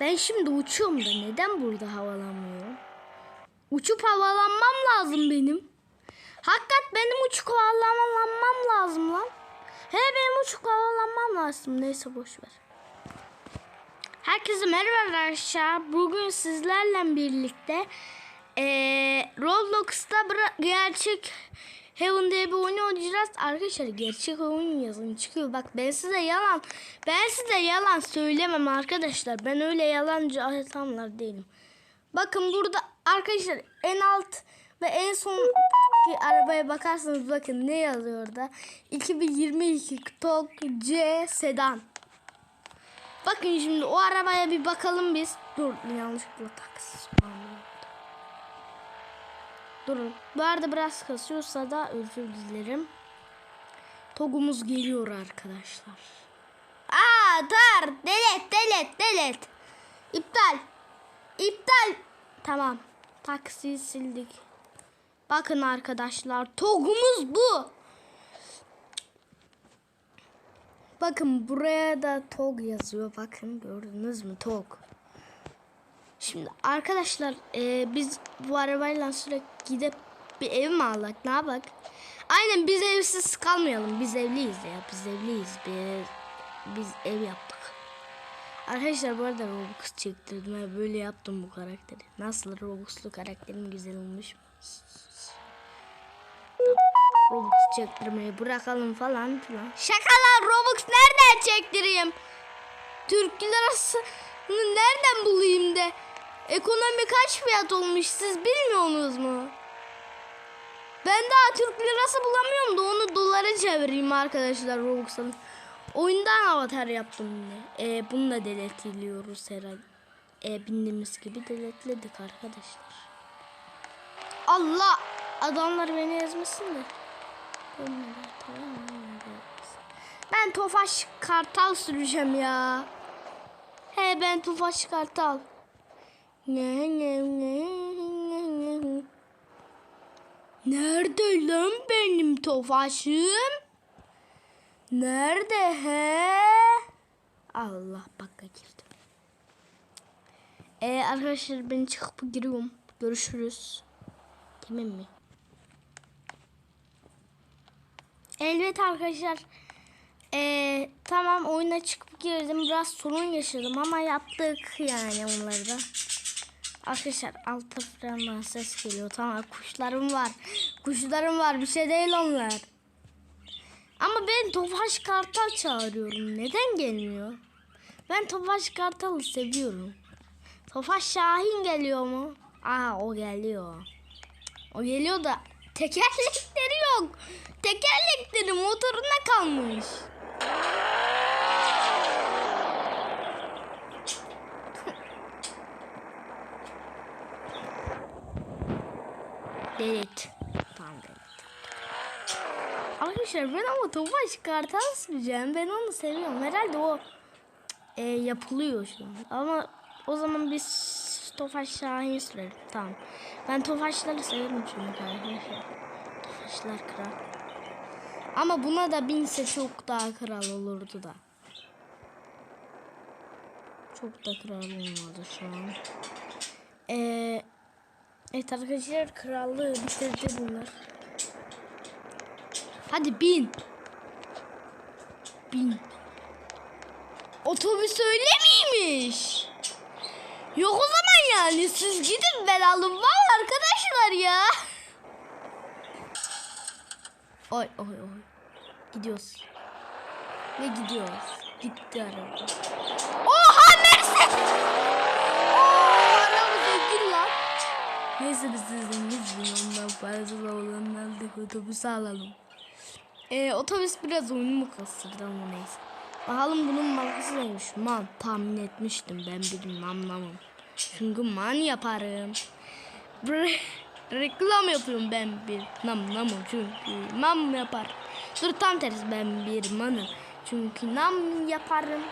Ben şimdi uçuyorum da neden burada havalanmıyorum? Uçup havalanmam lazım benim. Hakikat benim uçup havalanmam lazım lan. He benim uçup havalanmam lazım. Neyse boş ver. Herkese merhaba arkadaşlar. Bugün sizlerle birlikte eee Roblox'ta gerçek Heaven diye bir oyun oynayacağız. Arkadaşlar gerçek oyun yazın çıkıyor. Bak ben size yalan ben size yalan söylemem arkadaşlar. Ben öyle yalancı adamlar değilim. Bakın burada arkadaşlar en alt ve en son arabaya bakarsanız bakın ne yazıyor orada. 2022 Tok C Sedan. Bakın şimdi o arabaya bir bakalım biz. Dur yanlışlıkla taksi. Durun. Bu arada biraz kasıyorsa da özür dilerim. Togumuz geliyor arkadaşlar. Aa tar. Delet delet delet. İptal. İptal. Tamam. Taksiyi sildik. Bakın arkadaşlar. Togumuz bu. Bakın buraya da TOG yazıyor. Bakın gördünüz mü TOG. Şimdi arkadaşlar e, biz bu arabayla sürekli gidip bir ev mi alak ne yapak? Aynen biz evsiz kalmayalım. Biz evliyiz ya. Biz evliyiz. Biz, biz ev yaptık. Arkadaşlar bu arada Robux çektirdim. ve böyle yaptım bu karakteri. Nasıl Robux'lu karakterim güzel olmuş mu? Robux çektirmeyi bırakalım falan filan. Şakalar Robux nereden çektireyim? Türk lirası nereden bulayım de? Ekonomi kaç fiyat olmuş siz bilmiyorsunuz mu? Ben daha Türk lirası bulamıyorum da onu dolara çevireyim arkadaşlar Robux'tan. Oyundan avatar yaptım yine. E, bunu da deletiliyoruz herhalde. E, bildiğimiz gibi deletledik arkadaşlar. Allah! Adamlar beni ezmesin de. Ben Tofaş Kartal süreceğim ya. He ben Tofaş Kartal. Ne ne ne ne ne. Nerede lan benim Tofaş'ım? Nerede he? Allah bak girdim. Ee, arkadaşlar ben çıkıp giriyorum. Görüşürüz. Tamam mi? Evet arkadaşlar. Ee, tamam oyuna çıkıp girdim. Biraz sorun yaşadım ama yaptık yani onları da. Arkadaşlar alt tarafından ses geliyor. Tamam kuşlarım var. Kuşlarım var. Bir şey değil onlar. Ama ben Tofaş Kartal çağırıyorum. Neden gelmiyor? Ben Tofaş Kartal'ı seviyorum. Tofaş Şahin geliyor mu? Aa o geliyor. O geliyor da tekerlekleri yok. Tekerlekleri motoruna kalmış. Delet. Tamam delet. Arkadaşlar ben ama Tofaş Kartal süreceğim. Ben onu seviyorum. Herhalde o e, yapılıyor şu an. Ama o zaman biz Tofaş Şahin sürelim. Tamam. Ben Tofaşları severim çünkü arkadaşlar. Tofaşlar kral. Ama buna da binse çok daha kral olurdu da. Çok da kral olmadı şu an. Ee, evet arkadaşlar krallığı bitirdi bunlar. Hadi bin. Bin. Otobüs öyle miymiş? Yok o zaman yani siz gidin ben alın var arkadaşlar ya. Oy oy oy. Gidiyoruz. Ve gidiyoruz. Gitti araba. Oha Mercedes! Oo, araba zengin lan. Neyse biz zenginiz. Ondan da olanlar da otobüsü alalım. Ee, otobüs biraz oyunu mu kastırdı ama neyse. Bakalım bunun markası neymiş? Man tahmin etmiştim ben bilmem anlamam. Çünkü man yaparım. Bre reklam yapıyorum ben bir nam namım çünkü nam yapar. Dur tam tersi ben bir manım çünkü nam yaparım.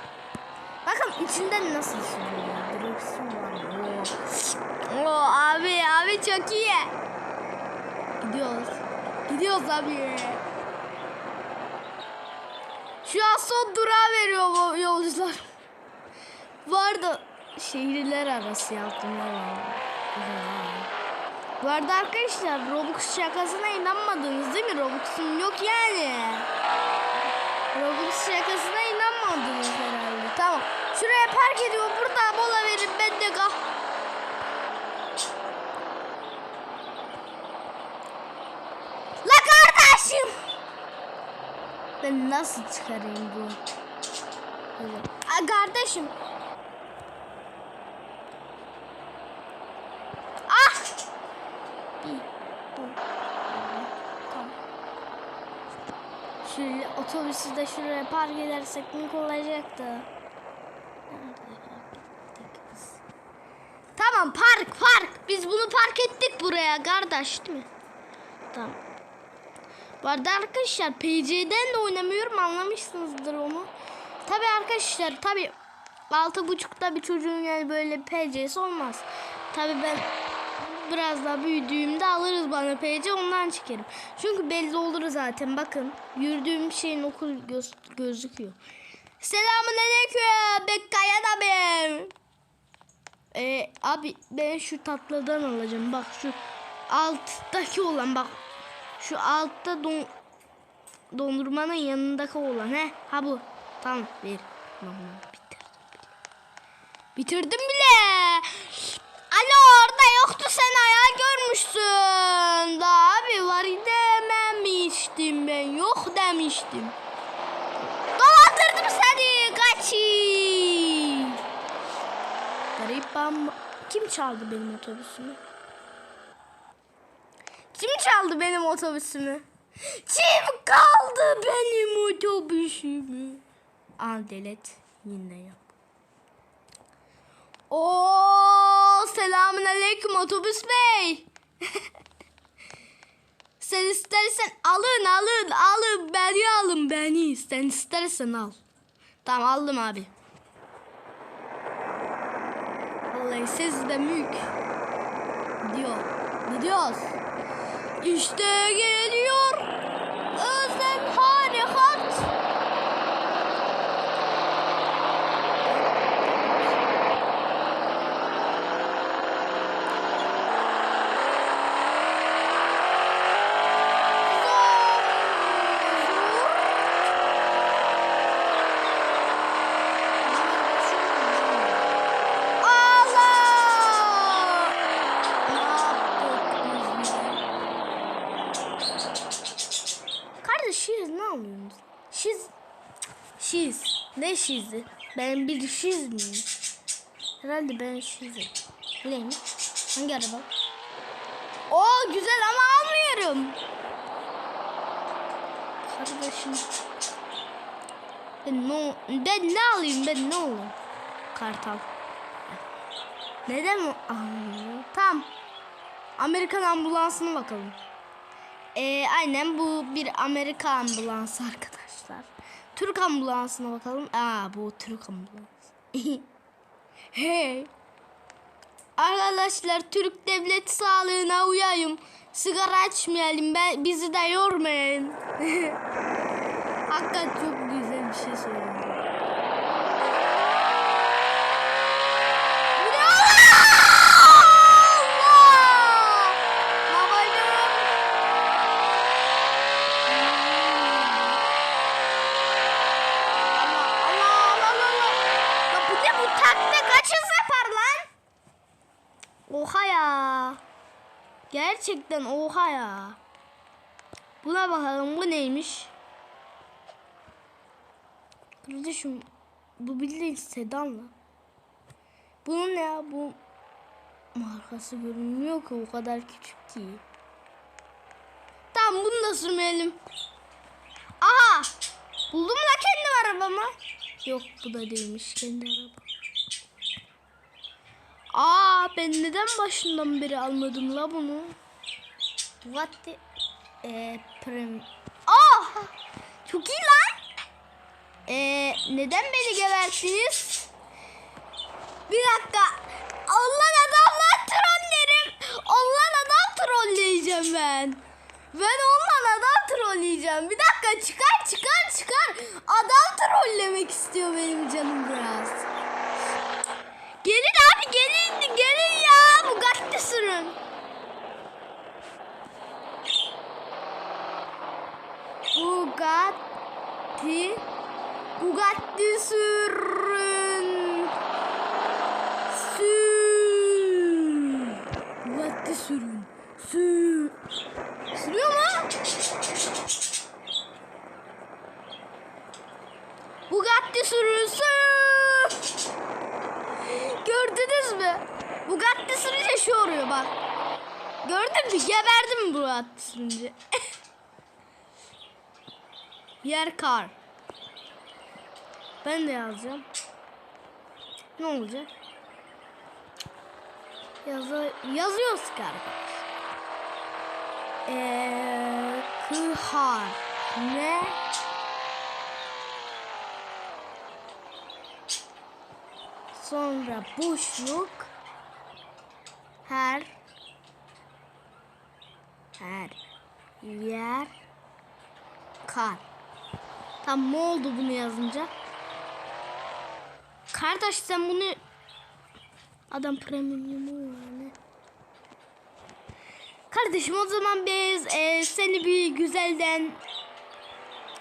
Bakın içinden nasıl sürüyor. Direksiyon var. Oo. Abi abi çok iyi. Gidiyoruz. Gidiyoruz abi. Şu an son durağı veriyor bu yolcular. Vardı. şehirler arası yaptım valla. Bu arada arkadaşlar Robux şakasına inanmadınız değil mi? Robux'um yok yani. Robux şakasına inanmadınız herhalde. Tamam. Şuraya park ediyor. Burada mola verin. Ben de kah. La kardeşim. Ben nasıl çıkarayım bu? Aa, kardeşim. Ah! Bir, bu, tamam. Otobüsü de şuraya park edersek ne olacaktı? Tamam park park. Biz bunu park ettik buraya kardeş değil mi? Tamam. Bu arada arkadaşlar PC'den de oynamıyorum anlamışsınızdır onu. Tabi arkadaşlar tabi altı buçukta bir çocuğun yani böyle PC'si olmaz. Tabi ben biraz daha büyüdüğümde alırız bana PC ondan çıkarım. Çünkü belli olur zaten bakın yürüdüğüm şeyin okul göz, gözüküyor. Selamun aleyküm Bekkayan abi. Ee, abi ben şu tatlıdan alacağım bak şu alttaki olan bak şu altta don dondurmanın yanındaki olan he? Ha bu. Tamam ver. Tamam bitirdim bitirdim bile. Alo orada yoktu sen ayağı görmüşsün. Da abi var dememiştim ben. Yok demiştim. Dolandırdım seni kaçın. Garip ama kim çaldı benim otobüsümü kim çaldı benim otobüsümü? Kim kaldı benim otobüsümü? Al delet yine yap. Oo selamun aleyküm otobüs bey. Sen istersen alın alın alın beni alın beni. Sen istersen al. Tamam aldım abi. Vallahi ses de mük. Gidiyor. Gidiyoruz. İşte geliyor şiz ne anlıyorsunuz? Şiz... Şiz. Ne şizi? Ben bir şiz miyim? Herhalde ben şizim. Neymiş? Hangi araba? Oo güzel ama almıyorum. Kardeşim. Ben ne, ben ne alayım ben ne olayım? Kartal. Neden mi? Aa, tamam. Amerikan ambulansına bakalım. Ee, aynen bu bir Amerika ambulansı arkadaşlar. Türk ambulansına bakalım. Aa bu Türk ambulansı. hey. Arkadaşlar Türk devlet sağlığına uyayım. Sigara içmeyelim. Ben, bizi de yormayın. Hakikaten çok güzel bir şey söyledin. Bu ne Allah! Babacığım. Allah Allah Allah Allah. Ya bu ne bu takla kaç hız yapar lan? Oha ya. Gerçekten oha ya. Buna bakalım bu neymiş? Kardeşim bu bildiğin sedan lan. Bunun ne ya bu markası görünmüyor ki o kadar küçük ki. Tamam bunu da sürmeyelim. Aha! Buldum da kendi arabamı. Yok bu da değilmiş kendi araba. Aa ben neden başından beri almadım la bunu? What the... Ee, prim... Aa! Çok iyi lan. Ee, neden beni geberttiniz? Bir dakika. Allah adamlar trollerim. Allah adam trolleyeceğim ben. Ben ondan adam trolleyeceğim. Bir dakika çıkar çıkar çıkar. Adam trollemek istiyor benim canım biraz. dikkatli sürün. Sür. Dikkatli sürün. Sür. Sürüyor mu? Bugatti sürün. Sür. Gördünüz mü? Bugatti sürünce şu oluyor bak. Gördün mü? Geberdim Bugatti sürünce. Yer kar. Ben de yazacağım. Ne olacak? Yazı yazıyoruz arkadaşlar. Eee kıhar. Ne? Sonra boşluk. Her. Her. Yer. Kar. Tam ne oldu bunu yazınca? Kardeş sen bunu adam premium yani. Kardeşim o zaman biz e, seni bir güzelden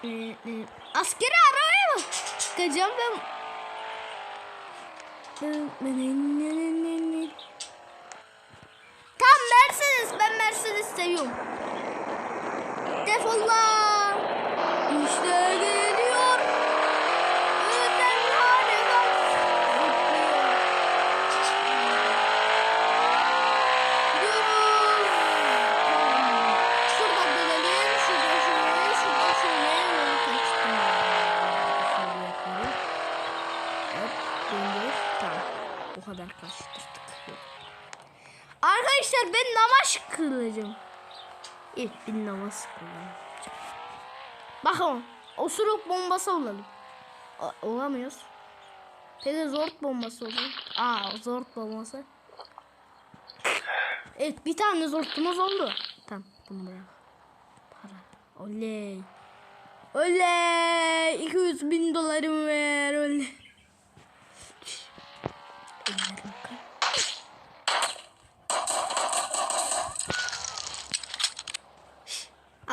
e, e, askeri arabaya mı çıkacağım ben Tam Mercedes ben Mercedes seviyorum. Defol lan. İşte geliyor. Özel hale bak. Zıplıyor. Gidiyoruz. Tamam. Şuradan dönelim. Şuradan şöyle. Şuradan şöyle. Yolu kaçtım. Şöyle yapalım. Hop. Döndür. Tamam. Bu kadar kaçtırdık. Arkadaşlar ben namaz kılacağım. İlk bir namaz kılacağım. Bakın osuruk bombası olalım. O- olamıyoruz. Peki zort bombası olalım. Aa zort bombası. Evet bir tane zortumuz oldu. Tamam bunu bırak. Para. Oley. Oley. 200 bin dolarım ver. Oley.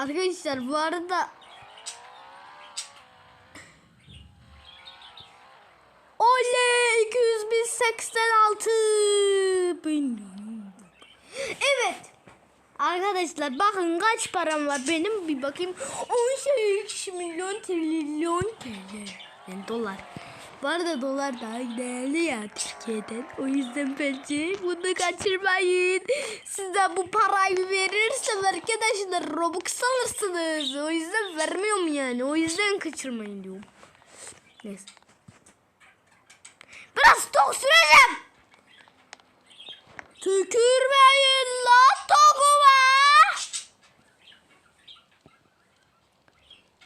Arkadaşlar bu arada Oley 286 bin. Evet. Arkadaşlar bakın kaç param var benim bir bakayım. 18 milyon trilyon TL. Yani dolar. Bu arada dolar daha değerli ya Türkiye'den. O yüzden bence bunu kaçırmayın. Size bu parayı verirsem arkadaşlar Robux alırsınız. O yüzden vermiyorum yani. O yüzden kaçırmayın diyorum. Neyse. Biraz stok süreceğim. Tükürmeyin lan tokuma.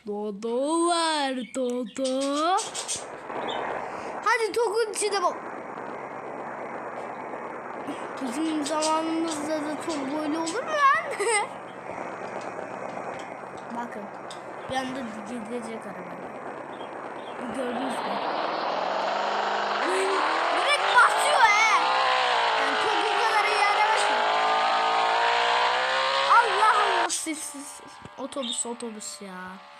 Dodo var Dodo. Hadi tokun içine bak. Bizim zamanımızda da tok böyle olur mu lan? Bakın. Bir anda gidecek araba. Gördünüz mü? Direkt basıyor he. Çok bu kadar. Allah Allah. Otobüs otobüs ya.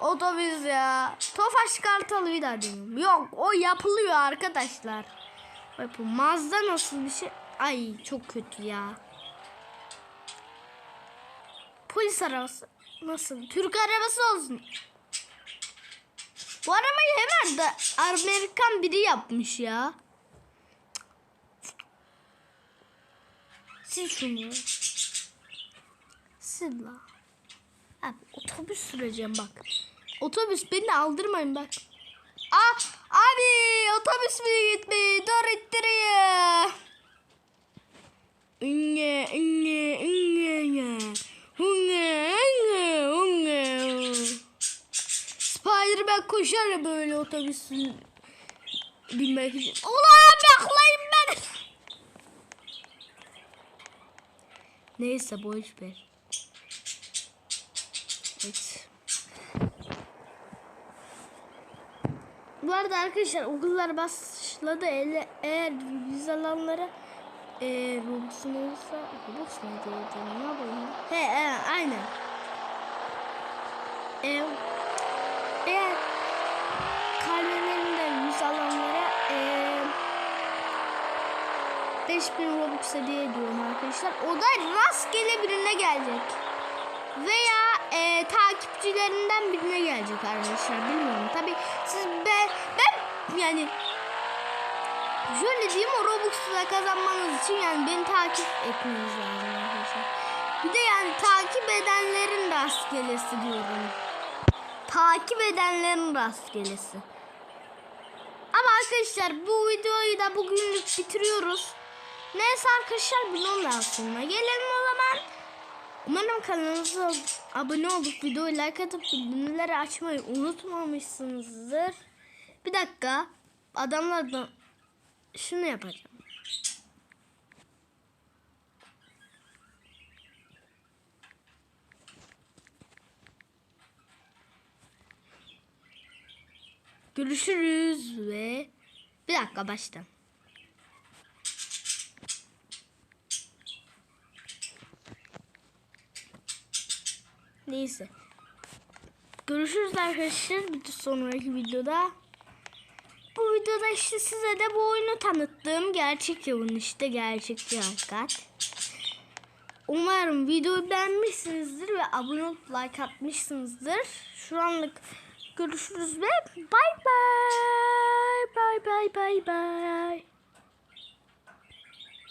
Otobüs ya. Tofaş Kartalı bir daha deniyorum. Yok o yapılıyor arkadaşlar. Bak bu Mazda nasıl bir şey? Ay çok kötü ya. Polis arabası. Nasıl? Türk arabası olsun. Bu arabayı hemen de Amerikan biri yapmış ya. Sil şunu. Sil la. Abi otobüs süreceğim bak. Otobüs beni aldırmayın bak. Aa, abi otobüs mü gitmiyor? Dur ittiriyor. Inge, inge, inge, inge. Hunge, hunge, hunge. Spiderman koşar böyle otobüsün binmek için. Ulan bekleyin beni. Neyse boş ver. Evet. Bu arada arkadaşlar okullar başladı. Eğer vize alanlara e, Robux'un olursa Robux mu diyeceğim ne yapayım? He, he aynen. E, eğer kalbelerinden yüz alanlara e, 5000 Robux hediye ediyorum arkadaşlar. O da rastgele birine gelecek. Veya e, takipçilerinden birine gelecek arkadaşlar. Bilmiyorum. Tabi siz be, ben yani Şöyle diyeyim o Robux'la kazanmanız için yani beni takip etmeniz lazım arkadaşlar. Bir de yani takip edenlerin rastgelesi diyorum. Takip edenlerin rastgelesi. Ama arkadaşlar bu videoyu da bugünlük bitiriyoruz. Neyse arkadaşlar bunun sonuna gelelim o zaman. Umarım kanalımıza abone olup videoyu like atıp bildirimleri açmayı unutmamışsınızdır. Bir dakika. Adamlardan şunu yapacağım. Görüşürüz ve bir dakika baştan. Neyse. Görüşürüz arkadaşlar bir sonraki videoda. Bu videoda işte size de bu oyunu tanıttığım gerçek oyun işte gerçekçi hakikat. Umarım videoyu beğenmişsinizdir ve abone olup like atmışsınızdır. Şu anlık görüşürüz ve bay bay. Bay bay bay bay.